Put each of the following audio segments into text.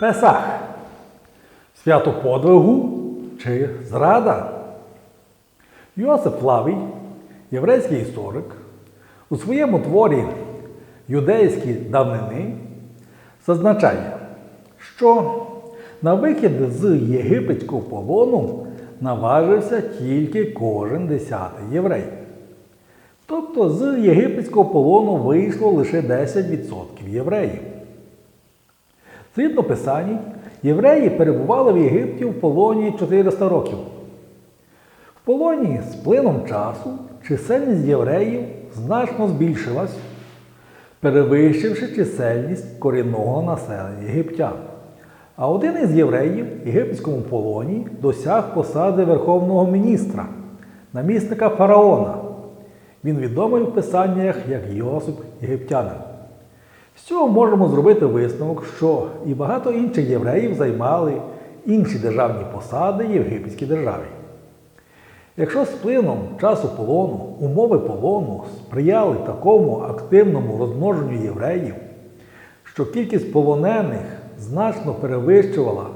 Песах. Свято подвигу чи зрада? Йосип Флавій, єврейський історик, у своєму творі Юдейські давнини зазначає, що на вихід з єгипетського полону наважився тільки кожен десятий єврей. Тобто з єгипетського полону вийшло лише 10% євреїв. Згідно Писаній, євреї перебували в Єгипті в полоні 400 років. В полоні з плином часу чисельність євреїв значно збільшилась, перевищивши чисельність корінного населення єгиптян. А один із євреїв в єгипетському полоні досяг посади верховного міністра, намісника фараона. Він відомий в писаннях як Йосип Єгиптянин. З цього можемо зробити висновок, що і багато інших євреїв займали інші державні посади в єгипетській державі. Якщо з плином часу полону умови полону сприяли такому активному розмноженню євреїв, що кількість полонених значно перевищувала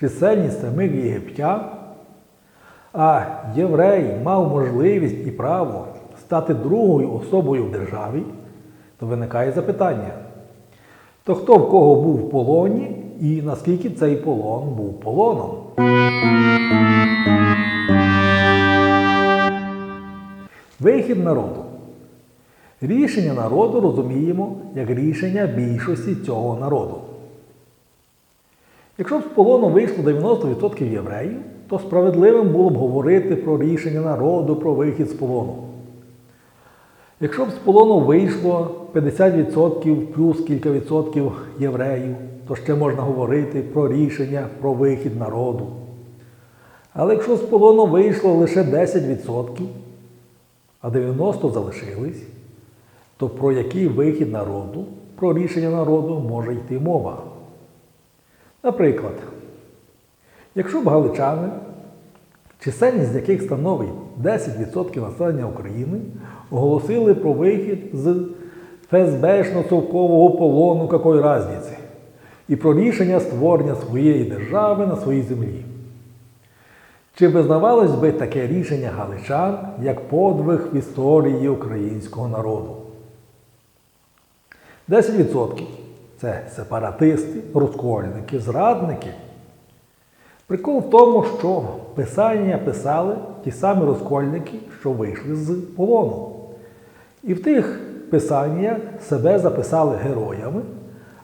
чисельність самих єгиптян, а єврей мав можливість і право стати другою особою в державі, то виникає запитання: то хто в кого був в полоні і наскільки цей полон був полоном? Вихід народу. Рішення народу розуміємо як рішення більшості цього народу. Якщо б з полону вийшло 90% євреїв, то справедливим було б говорити про рішення народу про вихід з полону. Якщо б з полону вийшло 50% плюс кілька відсотків євреїв, то ще можна говорити про рішення про вихід народу. Але якщо з полону вийшло лише 10%, а 90% залишились, то про який вихід народу, про рішення народу може йти мова? Наприклад, якщо б галичани, чисельність яких становить 10% населення України, оголосили про вихід з ФСБшно-совкового полону какої разниці і про рішення створення своєї держави на своїй землі. Чи визнавалось би таке рішення галичан як подвиг в історії українського народу? 10% це сепаратисти, розкольники, зрадники. Прикол в тому, що писання писали ті самі розкольники, що вийшли з полону. І в тих писаннях себе записали героями,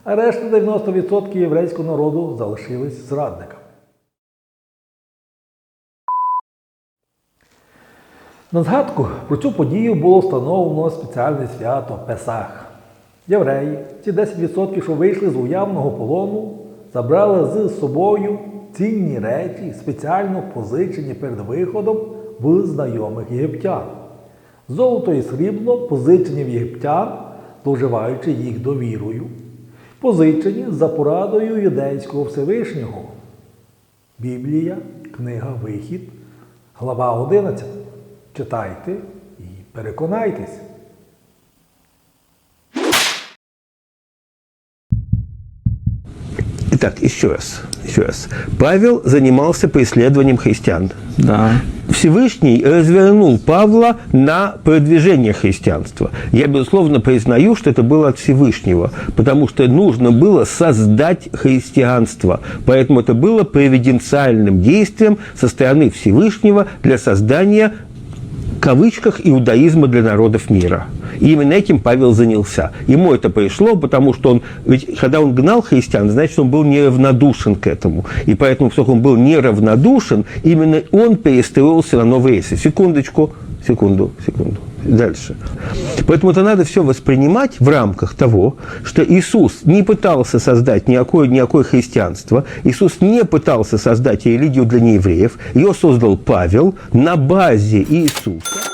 а решта 90% єврейського народу залишились зрадниками. На згадку про цю подію було встановлено спеціальне свято Песах. Євреї, ці 10%, що вийшли з уявного полону, забрали з собою цінні речі, спеціально позичені перед виходом в знайомих єгиптян. Золото і срібло позичені в єгиптян, доживаючи їх довірою, позичені за порадою юдейського Всевишнього. Біблія, книга Вихід, глава 11. Читайте і переконайтесь. Итак, еще раз, еще раз. Павел занимался преследованием христиан. Да. Всевышний развернул Павла на продвижение христианства. Я, безусловно, признаю, что это было от Всевышнего, потому что нужно было создать христианство. Поэтому это было провиденциальным действием со стороны Всевышнего для создания в кавычках иудаизма для народов мира. И именно этим Павел занялся. Ему это пришло, потому что он, ведь когда он гнал христиан, значит, он был неравнодушен к этому. И поэтому, поскольку он был неравнодушен, именно он перестроился на новые рельсы. Секундочку, секунду, секунду. Дальше. Поэтому это надо все воспринимать в рамках того, что Иисус не пытался создать никакое, никакое христианство, Иисус не пытался создать религию для неевреев, ее создал Павел на базе Иисуса.